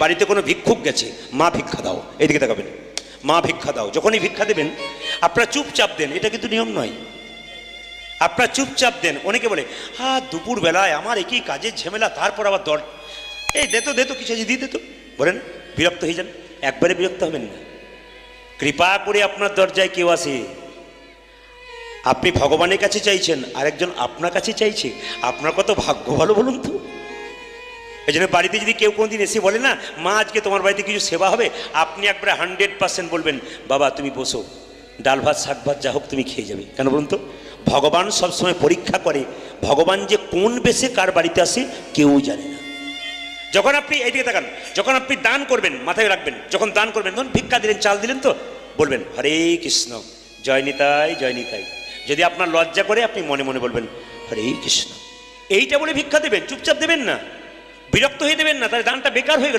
বাড়িতে কোনো ভিক্ষুক গেছে, মা ভিক্ষা দাও এদিকে দেখাবেন মা ভিক্ষা দাও, যখনই ভিক্ষা দেবেন, আপনারা চুপচাপ দেন, এটা কিন্তু নিয়ম নয়। আপনারা চুপচাপ দেন, অনেকে বলে হ্যাঁ দুপুর বেলায় আমার একই কাজের ঝামেলা, তারপর আবার দর। এই দে তো দে তো, কিছু দিয়ে দে তো। বলেন, বিরক্ত হয়ে যান, একবারে বিরক্ত হবেন না। কৃপা করে আপনার দরজায় কেউ আসে। আপনি ভগবানের কাছে চাইছেন, আরেকজন আপনার কাছে চাইছে, আপনার কত ভাগ্য ভালো বলুন তো? এই জন্য বাড়িতে যদি কেউ কোনোদিন এসে বলে না, মা, আজকে তোমার বাড়িতে কিছু সেবা হবে? আপনি একবারে হান্ড্রেড পার্সেন্ট বলবেন, বাবা, তুমি বসো, ডাল ভাত, শাক ভাত, যা হোক তুমি খেয়ে যাবে। কেন বলুন তো? ভগবান সবসময় পরীক্ষা করে, ভগবান যে কোন বেশে কার বাড়িতে আসে কেউ জানে না। যখন আপনি এইদিকে তাকান, যখন আপনি দান করবেন, মাথায় রাখবেন, যখন দান করবেন, তখন ভিক্ষা দিলেন, চাল দিলেন তো, বলবেন, হরে কৃষ্ণ, জয় নিতাই জয় নিতাই। যদি আপনার লজ্জা করে, আপনি মনে মনে বলবেন, হরে কৃষ্ণ। এইটা বলে ভিক্ষা দেবেন, চুপচাপ দেবেন না। বিরক্ত হয়ে দেবেন না তাহলে দানটা বেকার হয়ে গেল।